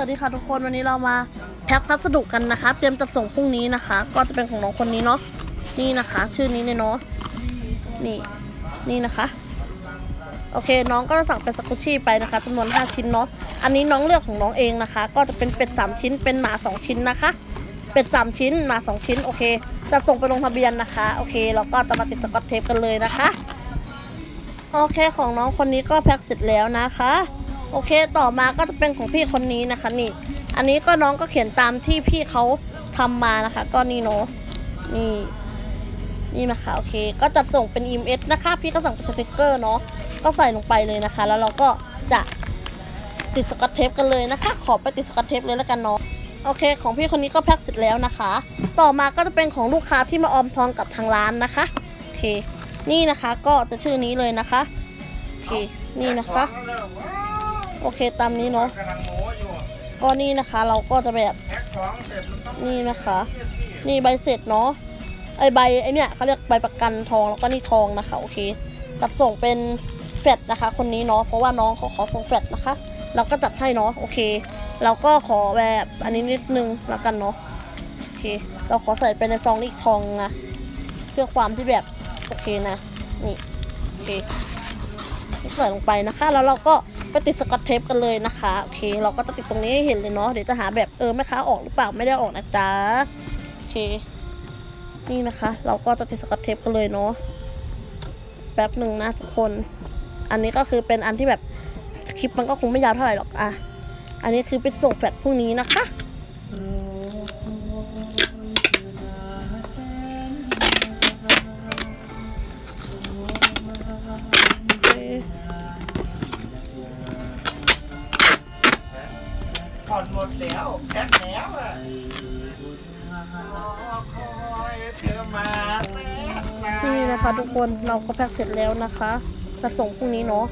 วัสดีค่ะทุกคนวันนี้เรามาแพ็คพัสดุกันนะคะ เตรียมจะส่งพรุ่งนี้นะคะ ก็จะเป็นของน้องคนนี้เนาะนี่นะคะ ชื่อนี้เลยเนาะนี่นี่นะคะ โอเคน้องก็จะสั่งเป็นสกุชชี่ไปนะคะจำนวน5ชิ้นเนาะอันนี้น้องเลือกของน้องเองนะคะ ก็จะเป็นเป็ด3ชิ้น เป็นหมา2ชิ้นนะคะ เป็ด3ชิ้นหมา2ชิ้นโอเค จะส่งไปลงทะเบียนนะคะโอเคเราก็จะมาติดสกอตเทปกันเลยนะคะ โอเคของน้องคนนี้ก็แพ็คเสร็จแล้วนะคะ โอเคต่อมาก็จะเป็นของพี่คนนี้นะคะนี่ อันนี้ก็น้องก็เขียนตามที่พี่เขาทำมานะคะ ก็นี่เนาะนี่นี่นะคะโอเค ก็จัดส่งเป็น EMS นะคะ พี่ก็สั่งเป็นสติกเกอร์เนาะก็ใส่ลงไปเลยนะคะ แล้วเราก็จะติดสกอตเทปกันเลยนะคะ ขอไปติดสกอตเทปเลยแล้วกันเนาะโอเค ของพี่คนนี้ก็แพ็คเสร็จแล้วนะคะ ต่อมาก็จะเป็นของลูกค้าที่มาออมทองกับทางร้านนะคะโอเค นี่นะคะก็จะชื่อนี้เลยนะคะโอเคนี่นะคะ โอเคตามนี้เนาะก็นี่นะคะ เราก็จะแบบนี่นะคะ นี่ใบเสร็จเนาะไอใบไอเนี่ยเขาเรียกใบประกันทองแล้วก็นี่ทองนะคะโอเคจัดส่งเป็นแฟดนะคะ คนนี้เนาะเพราะว่าน้องเขาขอส่งแฟดนะคะ เราก็จัดให้เนาะโอเค เราก็ขอแบบอันนี้นิดนึงแล้วกันเนาะโอเค เราขอใส่ไปในซองนี้อีกทองนะเพื่อความที่แบบโอเคนะนี่โอเคใส่ลงไปนะคะ แล้วเราก็ ไปติดสกอตเทปกันเลยนะคะโอเคเราก็จะติดตรงนี้ให้เห็นเลยเนาะเดี๋ยวจะหาแบบเออแม่ค้าออกหรือเปล่าไม่ได้ออกนะจ๊ะโอเค นี่นะคะ เราก็จะติดสกอตเทปกันเลยเนาะแป๊บหนึ่งนะทุกคน อันนี้ก็คือเป็นอันที่แบบคลิปมันก็คงไม่ยาวเท่าไหร่หรอกอะอันนี้คือไปส่งแฟลชพรุ่งนี้นะคะโอเค ผ่อนหมดแล้วแพ็คแล้วอะรอคอยเธอมาแสนนาน นี่นะคะทุกคนเราก็แพ็คเสร็จแล้วนะคะจะส่งพรุ่งนี้เนาะ